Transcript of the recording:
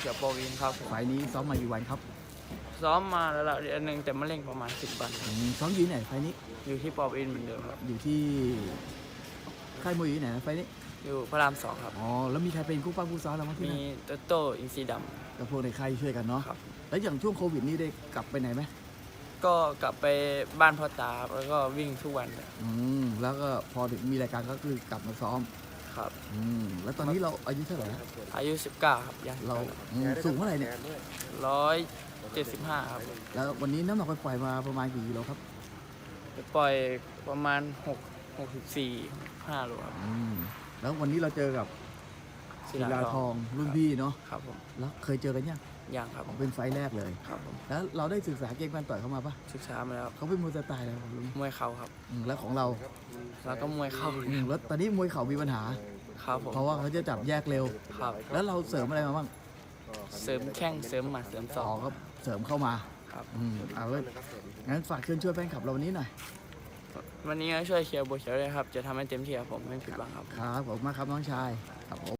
เขียวโปรวินครับผมไฟล์นี้ซ้อมมากี่วันครับซ้อมมาแล้วละเดือนหนึ่งแต่มาเล่งประมาณสิบวันอืมซ้อมอยืนไหนไฟล์นี้ อยู่ที่ปอบอินเหมือนเดิมครับ อยู่ที่ค่ายมวยอยู่ไหนนะไฟล์นี้ อยู่พระรามสองครับ อ๋อ แล้วมีใครเป็นคู่ป้าคู่ซ้อมเราบ้างที่มีนั่นโตโต้อินซีดกับพวกในค่ายช่วยกันเนาะำครับ แล้วอย่างช่วงโควิดนี่ได้กลับไปไหนไหมก็กลับไปบ้านพ่อตาครับแล้วก็วิ่งทุกวันเลยอืม แล้วก็พอถึงมีรายการก็คือกลับมาซ้อม ครับ อืมแล้วตอนนี้เราอายุเท่าไหร่แล้วอายุสิบเก้าครับยังเราอืมสูงเท่าไหร่เนี่ย ร้อยเจ็ดสิบห้าครับแล้ววันนี้น้ำหนักไปปล่อยมาประมาณกี่กิโลครับไปปล่อยประมาณหกหกสิบสี่ห้าโลครับอืมแล้ววันนี้เราเจอกับศิศิลาลาททอองงรุ่นพี่เนาะครับผม แล้วเคยเจอกันยัง ยังครับเป็นไฟล์แรกเลย ครับผมแล้วเราได้ศึกษาเกมการต่อยเข้ามาปะศึกษามาแล้วเขาเป็นมวยสไตล์อะไรครับลุงมวยเข่าครับ อืมแล้วของเราแล้วก็มวยเข่าอืมแล้วตอนนี้มวยเข่ามีปัญหา ครับผมเพราะว่าเขาจะจับแยกเร็ว ครับแล้วเราเสริมอะไรมาบ้างเสริมแข้งเสริมหมัดเสริมศต่ออก ก็เสริมเข้ามาครับ อืมเอาเลยงั้นฝากเชิญช่วยแฟนคลับเราวันนี้หน่อย วันนี้ก็ช่วยเชียร์โบวเขียวด้วยครับ จะทำให้เต็มที่ครับผมไม่ผิดหวังครับ ครับ ขอบคุณมากครับน้องชาย ครับผม